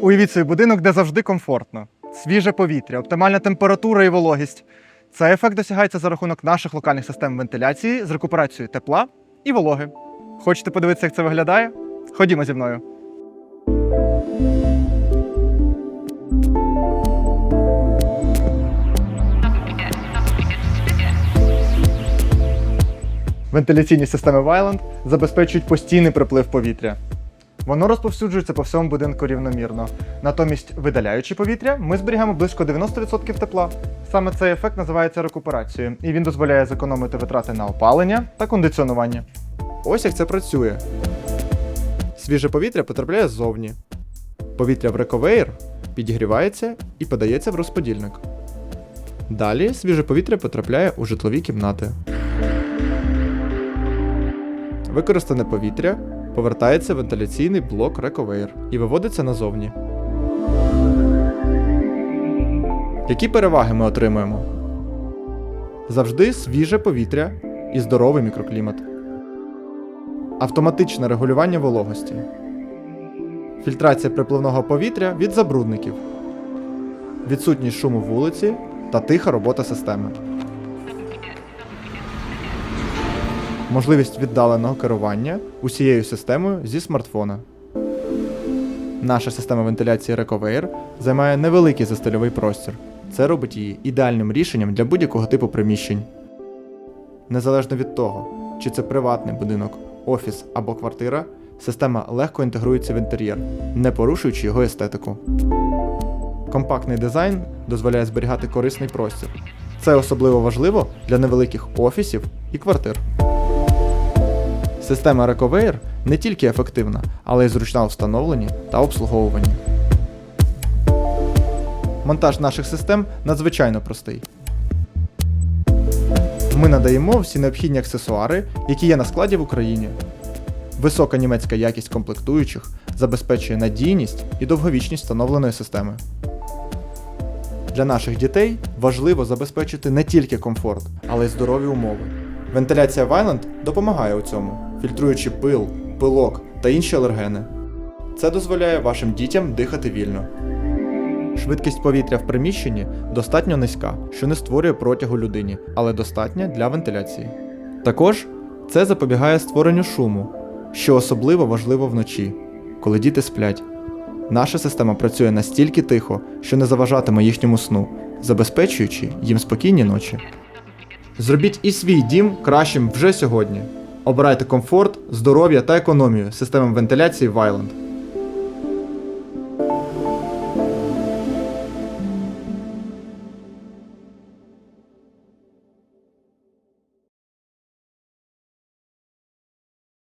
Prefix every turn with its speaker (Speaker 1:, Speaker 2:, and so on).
Speaker 1: Уявіть собі будинок, де завжди комфортно, свіже повітря, оптимальна температура і вологість. Цей ефект досягається за рахунок наших локальних систем вентиляції з рекуперацією тепла і вологи. Хочете подивитися, як це виглядає? Ходімо зі мною. Вентиляційні системи Вайланд забезпечують постійний приплив повітря. Воно розповсюджується по всьому будинку рівномірно. Натомість, видаляючи повітря, ми зберігаємо близько 90% тепла. Саме цей ефект називається рекуперацією, і він дозволяє зекономити витрати на опалення та кондиціонування. Ось як це працює. Свіже повітря потрапляє ззовні. Повітря в рековеєр підігрівається і подається в розподільник. Далі свіже повітря потрапляє у житлові кімнати. Використане повітря повертається вентиляційний блок Recoveir і виводиться назовні. Які переваги ми отримуємо? Завжди свіже повітря і здоровий мікроклімат. Автоматичне регулювання вологості. Фільтрація припливного повітря від забрудників. Відсутність шуму вулиці та тиха робота системи. Можливість віддаленого керування усією системою зі смартфона. Наша система вентиляції Recoveir займає невеликий застильовий простір. Це робить її ідеальним рішенням для будь-якого типу приміщень. Незалежно від того, чи це приватний будинок, офіс або квартира, система легко інтегрується в інтер'єр, не порушуючи його естетику. Компактний дизайн дозволяє зберігати корисний простір. Це особливо важливо для невеликих офісів і квартир. Система Recoveir не тільки ефективна, але й зручна у встановленні та обслуговуванні. Монтаж наших систем надзвичайно простий. Ми надаємо всі необхідні аксесуари, які є на складі в Україні. Висока німецька якість комплектуючих забезпечує надійність і довговічність встановленої системи. Для наших дітей важливо забезпечити не тільки комфорт, але й здорові умови. Вентиляція Вайланд допомагає у цьому, фільтруючи пил, пилок та інші алергени. Це дозволяє вашим дітям дихати вільно. Швидкість повітря в приміщенні достатньо низька, що не створює протягу людині, але достатня для вентиляції. Також це запобігає створенню шуму, що особливо важливо вночі, коли діти сплять. Наша система працює настільки тихо, що не заважатиме їхньому сну, забезпечуючи їм спокійні ночі. Зробіть і свій дім кращим вже сьогодні. Обирайте комфорт, здоров'я та економію системам вентиляції Вайланд.